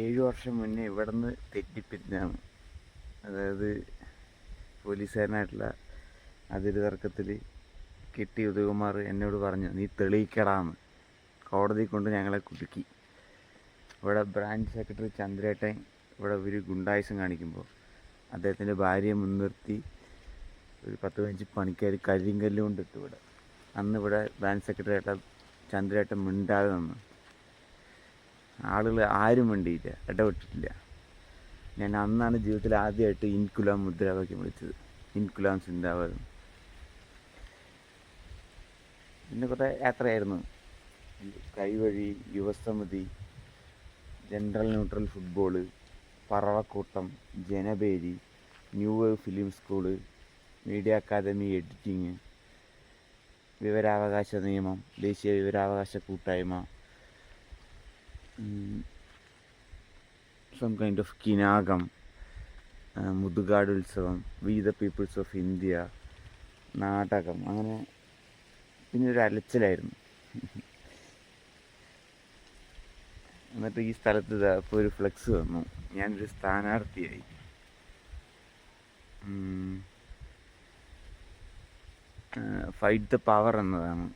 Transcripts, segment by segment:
ഏഴ് വർഷം മുന്നേ ഇവിടെ നിന്ന് തെറ്റിപ്പിരിഞ്ഞാണ് അതായത് പോലീസുകാരനായിട്ടുള്ള അതിര് തർക്കത്തിൽ കിട്ടി ഉദയകുമാർ എന്നോട് പറഞ്ഞു നീ തെളിയിക്കടാന്ന്. കോടതി കൊണ്ട് ഞങ്ങളെ കുടുക്കി. ഇവിടെ ബ്രാഞ്ച് സെക്രട്ടറി ചന്ദ്രേട്ടൻ ഇവിടെ ഒരു ഗുണ്ടായുസം കാണിക്കുമ്പോൾ അദ്ദേഹത്തിന്റെ ഭാര്യയെ മുൻനിർത്തി ഒരു പത്ത് പതിനഞ്ച് പണിക്കാർ കരിങ്കല്ല് കൊണ്ടിട്ട് ഇവിടെ. അന്ന് ഇവിടെ ബ്രാഞ്ച് സെക്രട്ടറി ആയിട്ട് ചന്ദ്രേട്ടൻ മിണ്ടാതെ നിന്നു. ആളുകൾ ആരും വേണ്ടിയില്ല ഇടപെട്ടിട്ടില്ല. ഞാൻ അന്നാണ് ജീവിതത്തിൽ ആദ്യമായിട്ട് ഇൻകുലാം മുദ്രാവാക്യം വിളിച്ചത്. ഇൻകുലാം സിന്ദാബാദ്. പിന്നെ കുറേ യാത്രയായിരുന്നു. കൈവഴി യുവസമിതി ജനറൽ ന്യൂട്രൽ ഫുട്ബോൾ പറവക്കൂട്ടം ജനബേരി new wave film school media academy editing വിവരാവകാശ നിയമം ദേശീയ വിവരാവകാശ കൂട്ടായ്മ സം കൈൻഡ് ഓഫ് കിനാകം മുതുകാട് ഉത്സവം we the peoples of India നാടകം അങ്ങനെ പിന്നെ ഒരു അലച്ചിലായിരുന്നു. എന്നിട്ട് ഈ സ്ഥലത്ത് ഇപ്പോൾ ഒരു ഫ്ലെക്സ് വന്നു. ഞാനൊരു സ്ഥാനാർത്ഥിയായി. ഫൈറ്റ് ദ പവർ എന്നതാണ്.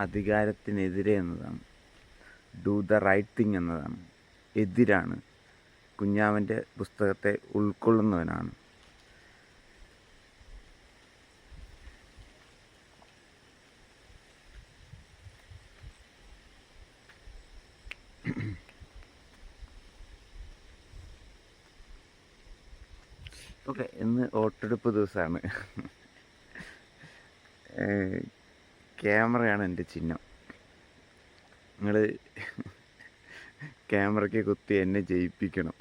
അധികാരത്തിനെതിരെ എന്നതാണ്. ഡു ദ റൈറ്റ് തിങ് എന്നതാണ്. എതിരാണ്. കുഞ്ഞാവന്റെ പുസ്തകത്തെ ഉൾക്കൊള്ളുന്നവനാണ്. ഓക്കെ ഇന്ന് വോട്ടെടുപ്പ് ദിവസമാണ്. ക്യാമറയാണ് എന്റെ ചിഹ്നം. നിങ്ങൾ ക്യാമറയ്ക്ക് കുത്തി എന്നെ ജയിപ്പിക്കണം.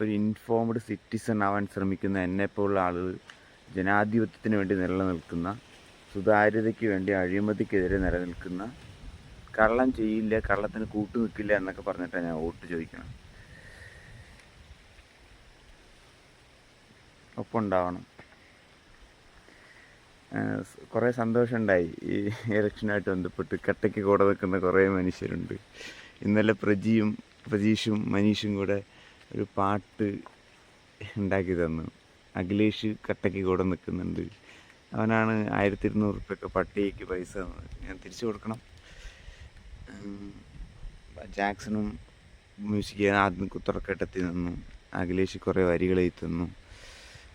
ഒരു ഇൻഫോംഡ് സിറ്റിസൺ ആവാൻ ശ്രമിക്കുന്ന എന്നെപ്പോലുള്ള ആളുകൾ ജനാധിപത്യത്തിന് വേണ്ടി നിലനിൽക്കുന്ന സുതാര്യതയ്ക്ക് വേണ്ടി അഴിമതിക്കെതിരെ നിലനിൽക്കുന്ന കള്ളം ചെയ്യില്ല കള്ളത്തിന് കൂട്ടു നിൽക്കില്ല എന്നൊക്കെ പറഞ്ഞിട്ടാണ് ഞാൻ വോട്ട് ചോദിക്കണം ഒപ്പം ഉണ്ടാവണം കുറേ സന്തോഷമുണ്ടായി. ഈ ഇലക്ഷനായിട്ട് ബന്ധപ്പെട്ട് കട്ടയ്ക്ക് കൂടെ നിൽക്കുന്ന കുറേ മനുഷ്യരുണ്ട്. ഇന്നലെ പ്രജിയും പ്രജീഷും മനീഷും കൂടെ ഒരു പാട്ട് ഉണ്ടാക്കി തന്നു. അഖിലേഷ് കട്ടയ്ക്ക് കൂടെ നിൽക്കുന്നുണ്ട്. അവനാണ് ആയിരത്തി ഇരുന്നൂറ് റുപ്യൊക്കെ പട്ടിക്ക് പൈസ ഞാൻ തിരിച്ചു കൊടുക്കണം. ജാക്സണും മ്യൂസിക് ആദ്യം തുറക്കെട്ടെത്തി നിന്നു. അഖിലേഷ് കുറേ വരികൾ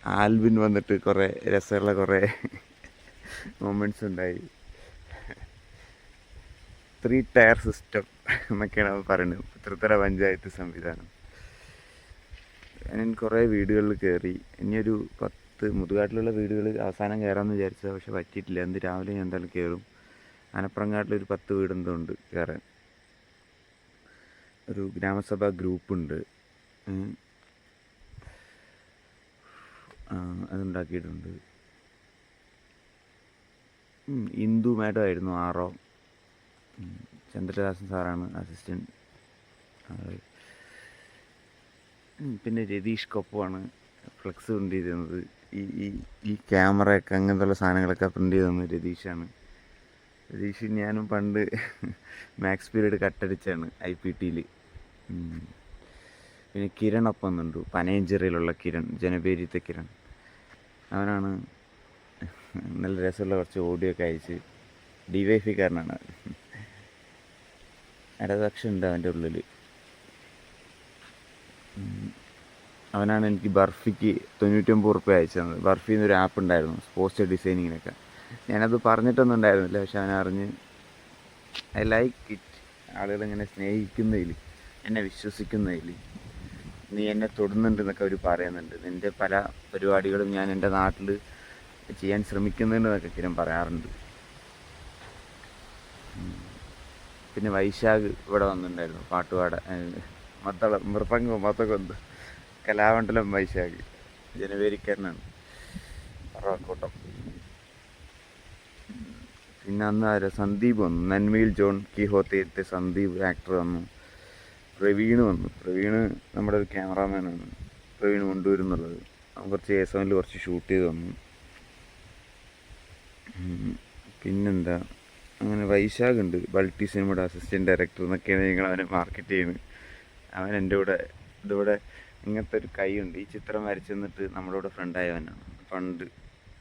ആൽബിൻ വന്നിട്ട് കുറേ രസമുള്ള കുറേ മൊമെന്റ്സ് ഉണ്ടായി. ത്രീ ടയർ സിസ്റ്റം എന്നൊക്കെയാണ് പറയുന്നത്. ഇത്രത്തര പഞ്ചായത്ത് സംവിധാനം. ഞാൻ കുറേ വീടുകളിൽ കയറി. ഇനിയൊരു പത്ത് മുതുകാട്ടിലുള്ള വീടുകൾ അവസാനം കയറാമെന്ന് വിചാരിച്ചത് പക്ഷെ പറ്റിയിട്ടില്ല. എന്ത് രാവിലെ ഞാൻ എന്തായാലും കയറും. ആനപ്പുറങ്ങാട്ടിലൊരു പത്ത് വീടെന്തോ ഉണ്ട് കയറാൻ. ഒരു ഗ്രാമസഭാ ഗ്രൂപ്പുണ്ട് അതുണ്ടാക്കിയിട്ടുണ്ട്. ഇന്ദു മാഡം ആയിരുന്നു ആർ ഒ. ചന്ദ്രദാസൻ സാറാണ് അസിസ്റ്റന്റ് പിന്നെ രതീഷ് കൊപ്പമാണ് ഫ്ലെക്സ് പ്രിന്റ് ചെയ്ത് തന്നത് ഈ ഈ ഈ ക്യാമറയൊക്കെ അങ്ങനത്തുള്ള സാധനങ്ങളൊക്കെ പ്രിന്റ് ചെയ്ത് തന്നത് രതീഷാണ്. രതീഷ് ഞാനും പണ്ട് മാക്സ് പീരീഡ് കട്ടടിച്ചാണ് ഐ പി ടിയിൽ പിന്നെ കിരൺ ഒപ്പം എന്നുണ്ട് പനയഞ്ചേരിയിലുള്ള കിരൺ ജനപേരിത്തെ കിരൺ. അവനാണ് നല്ല രസമുള്ള കുറച്ച് ഓഡിയോ ഒക്കെ അയച്ച് ഡി വൈ ഉണ്ട് അവന്റെ ഉള്ളിൽ അവനാണ് എനിക്ക് ബർഫിക്ക് തൊണ്ണൂറ്റൊമ്പത് ഉറുപ്പ്യ അയച്ചു തന്നത്. ബർഫി എന്നൊരു ആപ്പ് ഉണ്ടായിരുന്നു പോസ്റ്റർ ഡിസൈനിങ്ങിനൊക്കെ ഞാനത് പറഞ്ഞിട്ടൊന്നും ഉണ്ടായിരുന്നില്ല പക്ഷെ അവൻ അറിഞ്ഞ് ഐ ലൈക്ക് ഇറ്റ് ആളുകളിങ്ങനെ സ്നേഹിക്കുന്നതിൽ എന്നെ വിശ്വസിക്കുന്നതിൽ നീ എന്നെ തൊടുന്നുണ്ട് എന്നൊക്കെ അവർ പറയുന്നുണ്ട്. നിന്റെ പല പരിപാടികളും ഞാൻ എന്റെ നാട്ടിൽ ചെയ്യാൻ ശ്രമിക്കുന്നതിനൊക്കെ കിരം പറയാറുണ്ട്. പിന്നെ വൈശാഖ് ഇവിടെ വന്നിട്ടുണ്ടായിരുന്നു പാട്ടുപാട മത്തള മൃപ്പങ്കോ മത്തകൊന്ത് കലാമണ്ഡലം വൈശാഖ് ജനുവരിക്കാരനാണ് പറവക്കൂട്ടം പിന്നെ അന്ന് ആര്? സന്ദീപ് വന്നു നന്മയിൽ ജോൺ കിഹോത്തയത്തെ സന്ദീപ് ആക്ടർ വന്നു. പ്രവീണ് വന്നു. പ്രവീണ് നമ്മുടെ ഒരു ക്യാമറാമാനാണ് പ്രവീണ് കൊണ്ടുവരുന്നുള്ളത്. കുറച്ച് എമ്മിൽ കുറച്ച് ഷൂട്ട് ചെയ്ത് വന്നു. പിന്നെന്താ? അങ്ങനെ വൈശാഖ് ഉണ്ട്. ബൾട്ടി സിനിമയുടെ അസിസ്റ്റന്റ് ഡയറക്ടർ എന്നൊക്കെയാണ് ഞങ്ങൾ അവനെ മാർക്കറ്റ് ചെയ്യുന്നത്. അവൻ എന്റെ കൂടെ ഇതിവിടെ ഇങ്ങനത്തെ ഒരു കൈയുണ്ട് ഈ ചിത്രം വരച്ചു തന്നിട്ട് നമ്മളോട് ഫ്രണ്ടായവനാണ് പണ്ട്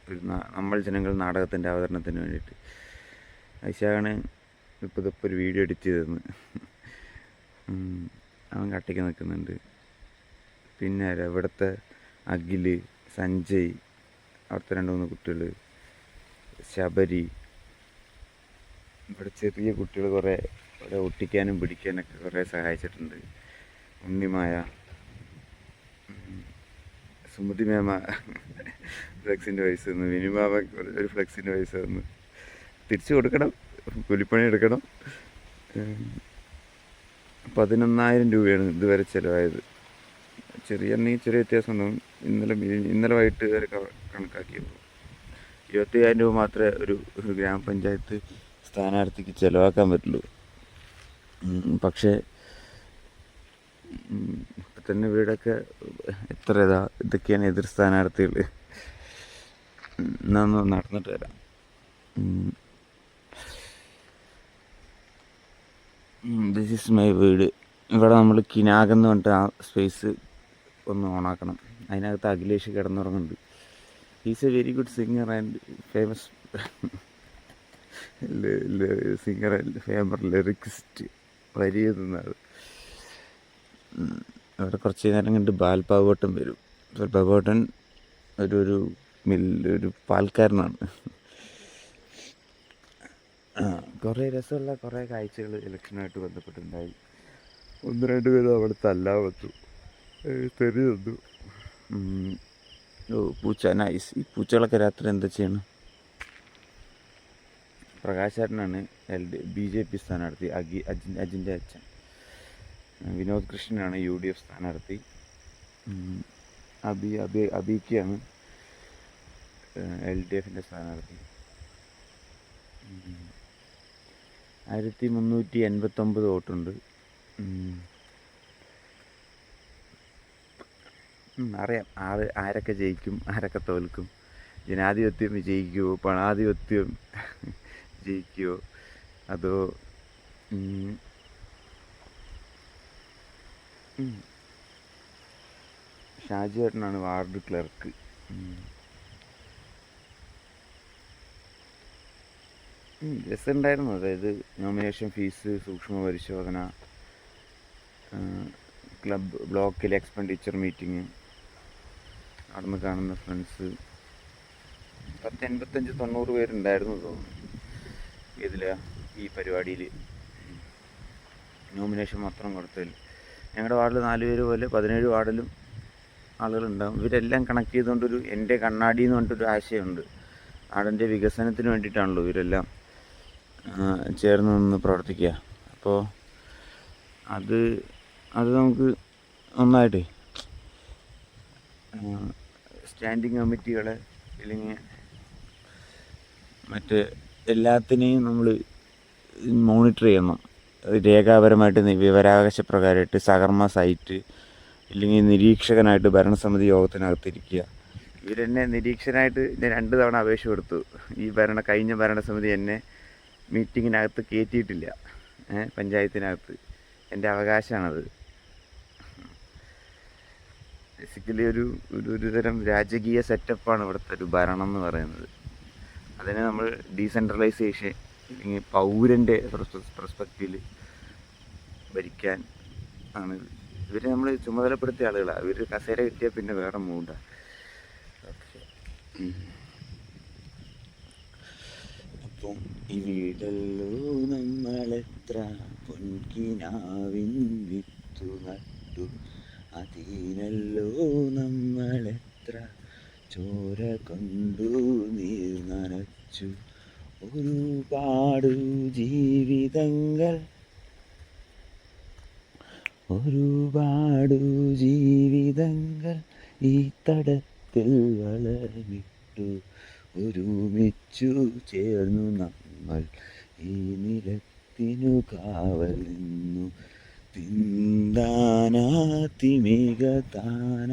ഒരു നമ്മൾ ജനങ്ങൾ നാടകത്തിന്റെ അവതരണത്തിന് വേണ്ടിയിട്ട്. വൈശാഖാണ് ഇപ്പോൾ ഇതിപ്പോൾ ഒരു വീഡിയോ എഡിറ്റ് ചെയ്തെന്ന് അവൻ കട്ടിക്ക് നിൽക്കുന്നുണ്ട്. പിന്നെ ഇവിടുത്തെ അഖിൽ സഞ്ജയ് അവിടുത്തെ രണ്ട് മൂന്ന് കുട്ടികൾ ശബരി. ഇവിടെ ചെറിയ കുട്ടികൾ കുറേ ഇവിടെ ഒട്ടിക്കാനും പിടിക്കാനൊക്കെ കുറേ സഹായിച്ചിട്ടുണ്ട്. ഉണ്ണിമായ. സുമതി മേമ ഫ്ലെക്സിന്റെ പൈസ തന്നു മിനിമാമ ഒരു ഫ്ലെക്സിന്റെ പൈസ തന്നു തിരിച്ചു കൊടുക്കണം. കൂലിപ്പണി എടുക്കണം. പതിനൊന്നായിരം രൂപയാണ് ഇതുവരെ ചിലവായത്. ചെറിയ ചെറിയ വ്യത്യാസം ഉണ്ടാവും ഇന്നലെ ഇന്നലെ വൈകിട്ട് വരെ കണക്കാക്കിയപ്പോൾ ഇരുപത്തയ്യായിരം രൂപ മാത്രമേ ഒരു ഗ്രാമപഞ്ചായത്ത് സ്ഥാനാർത്ഥിക്ക് ചിലവാക്കാൻ പറ്റുള്ളൂ. പക്ഷേ ഇപ്പം തന്നെ വീടൊക്കെ എത്ര ഇതാ ഇതൊക്കെയാണ് എതിർ സ്ഥാനാർത്ഥികൾ എന്നൊന്ന് നടന്നിട്ട് വരാം. ദിസ് ഈസ് മൈ വീട്. ഇവിടെ നമ്മൾ കിനാകെന്ന് പറഞ്ഞിട്ട് ആ സ്പേസ് ഒന്ന് ഓണാക്കണം. അതിനകത്ത് Akhilesh കിടന്നുറങ്ങുന്നുണ്ട്. Is a very good singer and famous singer and famous lyricist വരി എഴുതുന്നത് അവിടെ കുറച്ച് നേരം കണ്ട് ബാൽപാവോട്ടൻ വരും. ബാൽപാവോട്ടൻ ഒരു ഒരു മിൽ ഒരു പാൽക്കാരനാണ്. കുറേ രസമുള്ള കുറേ കാഴ്ചകൾ ഇലക്ഷനുമായിട്ട് ബന്ധപ്പെട്ടുണ്ടായി. ഒന്ന് രണ്ട് പേര് അവിടെ തല്ലാൻ വന്നു തെറി തന്നു. ഓ പൂച്ച. നൈസ് ഈ പൂച്ചകളൊക്കെ രാത്രി എന്താ ചെയ്യണം? പ്രകാശാരനാണ് L D B J P സ്ഥാനാർത്ഥി. അഗി അജിൻ അജിന്റെ അച്ഛൻ. വിനോദ് കൃഷ്ണനാണ് യു ഡി എഫ് സ്ഥാനാർത്ഥി. അബി അബി അബിക്കാണ് എൽ ഡി എഫിന്റെ സ്ഥാനാർത്ഥി. ആയിരത്തി മുന്നൂറ്റി എൺപത്തൊമ്പത് വോട്ടുണ്ട്. അറിയാം. ആര് ആരൊക്കെ ജയിക്കും ആരൊക്കെ തോൽക്കും. ജനാധിപത്യം വിജയിക്കുമോ പണാധിപത്യം ജയിക്കുമോ അതോ. ഷാജി ഏട്ടനാണ് വാർഡ് ക്ലർക്ക്. രസമുണ്ടായിരുന്നു. അതായത് നോമിനേഷൻ ഫീസ് സൂക്ഷ്മ പരിശോധന ക്ലബ് ബ്ലോക്കിലെ എക്സ്പെൻഡിച്ചർ മീറ്റിംഗ് അവിടെ നിന്ന് കാണുന്ന ഫ്രണ്ട്സ് പത്ത് എൺപത്തഞ്ച് തൊണ്ണൂറ് പേരുണ്ടായിരുന്നു തോന്നുന്നു ഇതിലാ ഈ പരിപാടിയിൽ നോമിനേഷൻ മാത്രം കൊടുത്തതിൽ. ഞങ്ങളുടെ വാർഡിൽ നാല് പേര് പോലെ പതിനേഴ് വാർഡിലും ആളുകളുണ്ടാകും ഇവരെല്ലാം കണക്ട് ചെയ്തുകൊണ്ടൊരു എന്റെ കണ്ണാടി എന്ന് പറഞ്ഞിട്ടൊരു ആശയമുണ്ട്. നാടിന്റെ വികസനത്തിന് വേണ്ടിയിട്ടാണല്ലോ ഇവരെല്ലാം ചേർന്ന് നിന്ന് പ്രവർത്തിക്കുക. അപ്പോൾ അത് അത് നമുക്ക് ഒന്നായിട്ടേ സ്റ്റാൻഡിങ് കമ്മിറ്റികൾ അല്ലെങ്കിൽ മറ്റ് എല്ലാത്തിനെയും നമ്മൾ മോണിറ്റർ ചെയ്യണം. രേഖാപരമായിട്ട് വിവരാവകാശ പ്രകാരമായിട്ട് സഹർമ്മ സൈറ്റ് ഇല്ലെങ്കിൽ നിരീക്ഷകനായിട്ട് ഭരണസമിതി യോഗത്തിനകത്തിരിക്കുക. ഇവരെന്നെ നിരീക്ഷകനായിട്ട് ഞാൻ രണ്ട് തവണ അപേക്ഷ കൊടുത്തു. ഈ ഭരണ കഴിഞ്ഞ ഭരണസമിതി എന്നെ മീറ്റിങ്ങിനകത്ത് കയറ്റിയിട്ടില്ല പഞ്ചായത്തിനകത്ത്. എന്റെ അവകാശമാണത്. ബേസിക്കലി ഒരു ഒരു തരം രാജകീയ സെറ്റപ്പാണ് ഇവിടുത്തെ ഒരു ഭരണം എന്ന് പറയുന്നത്. അതിനെ നമ്മൾ ഡീസെൻട്രലൈസേഷൻ അല്ലെങ്കിൽ പൗരന്റെ പെർസ്പെക്റ്റീവിൽ ഭരിക്കാൻ ആണ്. ഇവരെ നമ്മൾ ചുമതലപ്പെടുത്തിയ ആളുകളാണ് ഇവർ കസേര കിട്ടിയാൽ പിന്നെ വേറെ മൂടാണ് അപ്പം ഈ വീടല്ലോ നമ്മളെത്ര പൊൻകിനാവിൻ വിത്തു നട്ടു അതിനല്ലോ നമ്മളെത്ര ചോര കൊണ്ടു നീർ നനച്ചു. ഒരുപാട് ജീവിതങ്ങൾ ഒരുപാട് ജീവിതങ്ങൾ ഈ തടത്തിൽ വളർന്നിട്ടു. ഒരുമിച്ചു ചേർന്നു നമ്മൾ ഈ നിലത്തിനു കാവൽ നിന്നു. തിന്താനാ തിമികതാന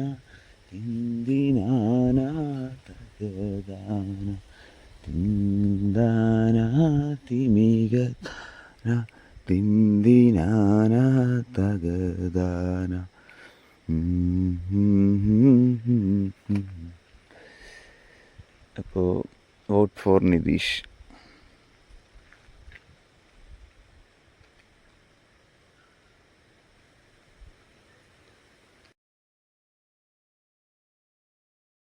തിന്തിനാനാ തകതാന തിന്താനാ തിമികതാന തിന്തിനാനാ തകതാന അപ്പോൾ വോട്ട് ഫോർ നിതീഷ്.